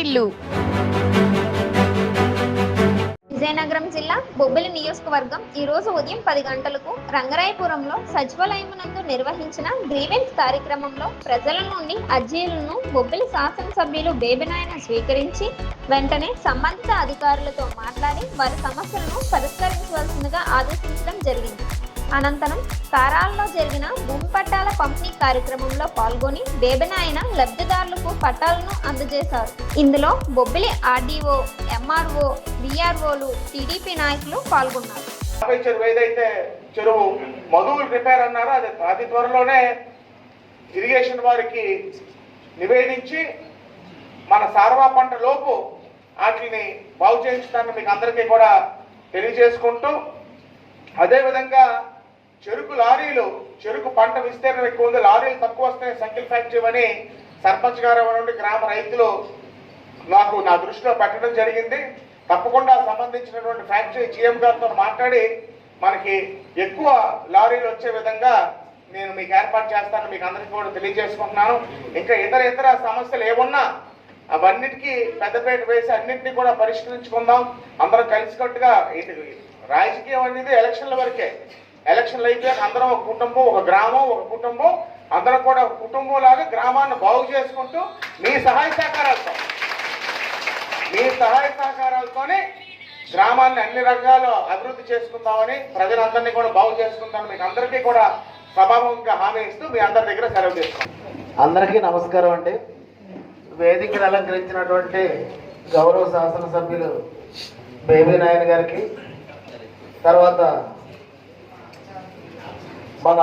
వారిల్లు విజయనగరం జిల్లా బొబ్బిలి నియోజకవర్గం ఈ రోజు ఉదయం పది గంటలకు రంగరాయపురంలో సచివాలయమునందు నిర్వహించిన గ్రీవెన్స్ కార్యక్రమంలో ప్రజల నుండి అర్జీలను బొబ్బిలి శాసనసభ్యులు బేబినాయన స్వీకరించి వెంటనే సంబంధిత అధికారులతో మాట్లాడి వారి సమస్యలను పరిష్కరించవలసిందిగా ఆదేశించడం జరిగింది. అనంతరం కారాల్లో జరిగిన భూమి పట్టాల పంపిణీ కార్యక్రమంలో పాల్గొని బేబనాయన లబ్ధిదారులకు పట్టాలను అందజేశారు. ఇందులో బొబ్బిలి ఆర్డీఓ ఎంఆర్ఓ విఆర్ఓలు టీడీపీ నాయకులు పాల్గొన్నారు. చెరువు ఏదైతే చెరువు మధువులు రిపేర్ అన్నారో అది అతి త్వరలోనే ఇరిగేషన్ వారికి నివేదించి మన సార్వా పంట లోపు వాటిని బాగు చేయించుతానని మీకు అందరికీ కూడా తెలియజేసుకుంటూ అదేవిధంగా చెరుకు లారీలు చెరుకు పంట విస్తీర్ణం ఎక్కువ ఉంది లారీలు తక్కువ వస్తాయి సైకిల్ ఫ్యాక్టరీ అని సర్పంచ్ గారు నుండి గ్రామ రైతులు నాకు నా దృష్టిలో పెట్టడం జరిగింది. తప్పకుండా సంబంధించినటువంటి ఫ్యాక్టరీ జిఎం గారితో మాట్లాడి మనకి ఎక్కువ లారీలు వచ్చే విధంగా నేను మీకు ఏర్పాటు చేస్తాను మీకు అందరికీ కూడా తెలియజేసుకుంటున్నాను. ఇంకా ఇతర ఇతర సమస్యలు ఏమున్నా అవన్నిటికీ పెద్దపేట వేసి అన్నింటినీ కూడా పరిష్కరించుకుందాం. అందరం కలిసికట్టుగా ఇది రాజకీయం అనేది ఎలక్షన్ల వరకే. ఎలక్షన్లు అయిపోయాక అందరం ఒక కుటుంబం ఒక గ్రామం ఒక కుటుంబం. అందరం కూడా ఒక కుటుంబం లాగా గ్రామాన్ని బాగు చేసుకుంటూ మీ సహాయ సహకారాలతో మీ సహాయ సహకారాలతోనే గ్రామాన్ని అన్ని రంగాల్లో అభివృద్ధి చేసుకుందామని ప్రజలందరినీ కూడా బాగు చేసుకుందామని మీకు అందరికీ కూడా సభాముఖంగా హామీ ఇస్తూ మీ అందరి దగ్గర సెలవు చేసుకుంటాం అందరికీ నమస్కారం అండి. వేదికను అలంకరించినటువంటి గౌరవ శాసనసభ్యులు బేబీ నాయన్ గారికి తర్వాత మన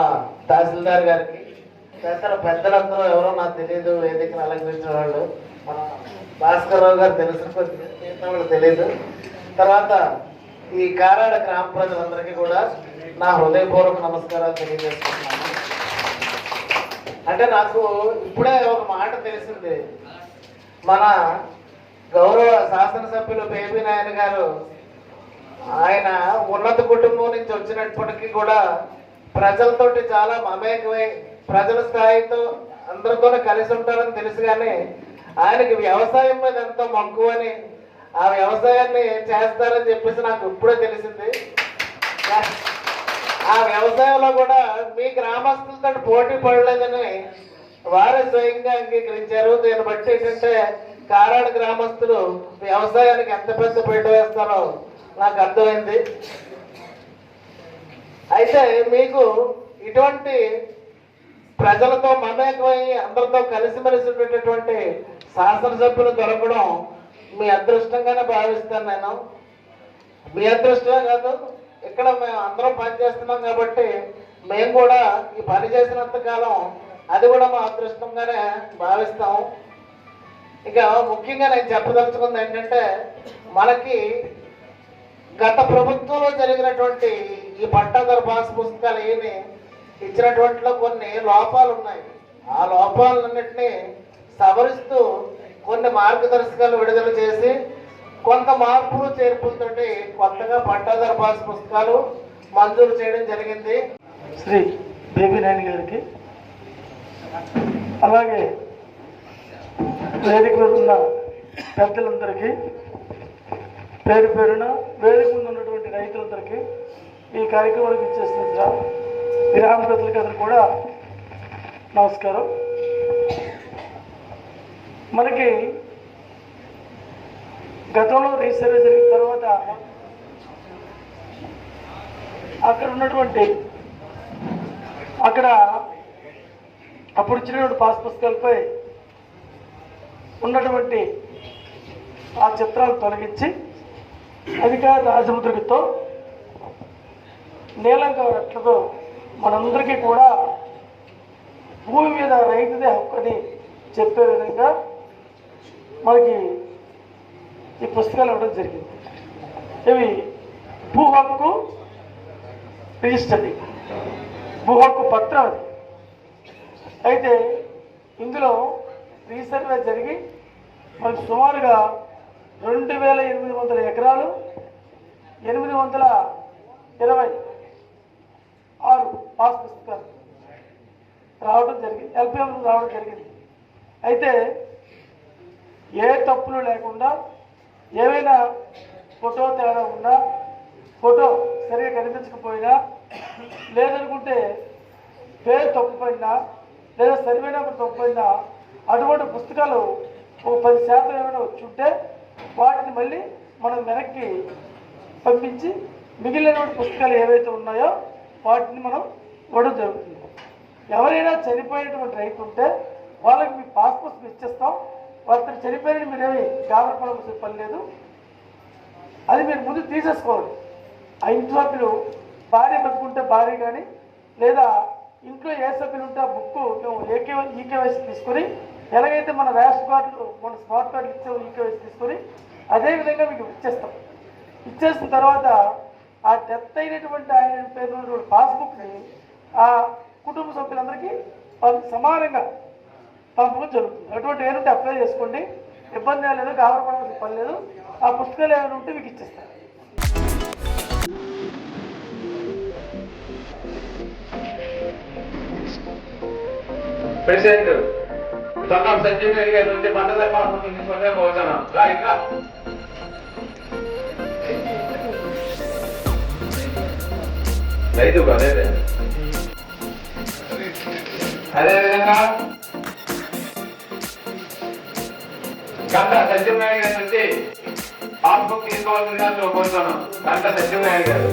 తహసీల్దార్ గారికి తదితర పెద్దలందరూ ఎవరో నాకు తెలియదు వేదికను అలంకరించిన వాళ్ళు. మన భాస్కర్ రావు గారు తెలిసిన కొద్ది వాళ్ళు తెలియదు తర్వాత ఈ కారాడ గ్రామ ప్రజలందరికీ కూడా నా హృదయపూర్వక నమస్కారాలు తెలియజేస్తున్నాను. అంటే నాకు ఇప్పుడే ఒక మాట తెలిసింది. మన గౌరవ శాసనసభ్యులు బేబీ నాయన గారు ఆయన ఉన్నత కుటుంబం నుంచి వచ్చినప్పటికీ కూడా ప్రజలతోటి చాలా మమేకమై ప్రజల స్థాయితో అందరితోనే కలిసి ఉంటారని తెలుసు కానీ ఆయనకి వ్యవసాయం మీద ఎంతో మక్కువ అని ఆ వ్యవసాయాన్ని చేస్తారని చెప్పేసి నాకు ఇప్పుడే తెలిసింది. ఆ వ్యవసాయంలో కూడా మీ గ్రామస్తులతో పోటీ పడలేదని వారే స్వయంగా అంగీకరించారు. దీన్ని బట్టి ఏంటంటే కారాడు గ్రామస్తులు వ్యవసాయానికి ఎంత పెద్ద పీట వేస్తారో నాకు అర్థమైంది. అయితే మీకు ఇటువంటి ప్రజలతో మమేకమై అందరితో కలిసిమెలిసి ఉండేటటువంటి శాసనసభ్యులు దొరకడం మీ అదృష్టంగానే భావిస్తాను నేను. మీ అదృష్టమే కాదు ఇక్కడ మేము అందరం పని చేస్తున్నాం కాబట్టి మేము కూడా ఈ పని చేసినంత కాలం అది కూడా మా అదృష్టంగానే భావిస్తాం ఇక ముఖ్యంగా నేను చెప్పదలుచుకుంది ఏంటంటే మనకి గత ప్రభుత్వంలో జరిగినటువంటి ఈ పట్టాదారు పాస్ పుస్తకాలు ఏమి ఇచ్చినటువంటిలో కొన్ని లోపాలు ఉన్నాయి. ఆ లోపాలన్నింటినీ సవరిస్తూ కొన్ని మార్గదర్శకాలు విడుదల చేసి కొంత మార్పులు చేర్పులతోటి కొత్తగా పట్టాదారు పాస్ పుస్తకాలు మంజూరు చేయడం జరిగింది. శ్రీ బేబీ నాయని గారికి అలాగే వేదికలో ఉన్న పెద్దలందరికీ పేరు పేరున వేదిక ముందు ఉన్నటువంటి రైతులందరికీ ఈ కార్యక్రమానికి ఇచ్చేసిన గ్రామ ప్రజలకి అందరు కూడా నమస్కారం. మనకి గతంలో రీసర్వే జరిగిన తర్వాత అక్కడ ఉన్నటువంటి అక్కడ అప్పుడు ఇచ్చినటువంటి పాస్ పుస్తకాలపై ఉన్నటువంటి ఆ చిత్రాలు తొలగించి అధికార రాజముద్రతో నీలంగా కవరట్లతో మనందరికీ కూడా భూమి మీద రైతుదే హక్కు అని చెప్పే విధంగా మనకి ఈ పుస్తకాలు ఇవ్వడం జరిగింది. ఇవి భూ హక్కు రిజిస్టర్ది. భూ హక్కు పత్రం అది. అయితే ఇందులో రీసర్వే జరిగి మనకు సుమారుగా రెండు వేల ఎనిమిది వందల ఎకరాలు ఎనిమిది వందల ఇరవై ఆరు పాస్ పుస్తకాలు రావడం జరిగింది. ఎల్పిఎం రావడం జరిగింది. అయితే ఏ తప్పులు లేకుండా ఏమైనా ఫోటో తేడా ఉన్నా ఫోటో సరిగా కనిపించకపోయినా లేదనుకుంటే పేరు తప్పుపోయినా లేదా సరిపోయినప్పుడు తప్పుపోయినా అటువంటి పుస్తకాలు ఒక పది శాతం ఏమైనా వచ్చి ఉంటే వాటిని మళ్ళీ మనం వెనక్కి పంపించి మిగిలిన పుస్తకాలు ఏవైతే ఉన్నాయో వాటిని మనం ఇవ్వడం జరుగుతుంది. ఎవరైనా చనిపోయినటువంటి రైతు ఉంటే వాళ్ళకి మీ పాస్ పుస్తకం ఇచ్చేస్తాం వాళ్ళతో చనిపోయిన మీరేమి గాబరపడవలసిన పని లేదు. అది మీరు ముందు తీసేసుకోవాలి. ఆ ఇంటి సభ్యులు భార్య బతుకుంటే భార్య కానీ లేదా ఇంట్లో ఏ సభ్యులు ఉంటే ఆ బుక్ మేము ఏకే ఈకేవైసీ తీసుకొని ఎలాగైతే మన రేషన్ కార్డులు మన స్మార్ట్ కార్డులు ఇచ్చాము ఈకేవైసీ తీసుకొని అదేవిధంగా మీకు ఇచ్చేస్తాం. ఇచ్చేసిన తర్వాత ఆ డెత్ అయినటువంటి ఆయన పేరు ఉన్నటువంటి పాస్బుక్ని ఆ కుటుంబ సభ్యులందరికీ సమానంగా పంపడం జరుగుతుంది. అటువంటి ఏమంటే అప్లై చేసుకోండి. ఇబ్బంది లేదు గాబరపడాల్సిన పని లేదు. ఆ పుస్తకాలు ఏమైనా ఉంటే మీకు ఇచ్చేస్తాను. ప్రెసిడెంట్ సొన్నం సంజీవ్ గారి నుంచి మండల పార్టీ తీసుకునే భోజనం రా ఇంకా. రైతు అదే. అదేవిధంగా గంట సత్యనారాయణ గారి నుంచి పాస్బుక్ తీసుకోవాల్సిందిగా కోరుతున్నాం గంట సత్యనారాయణ గారు.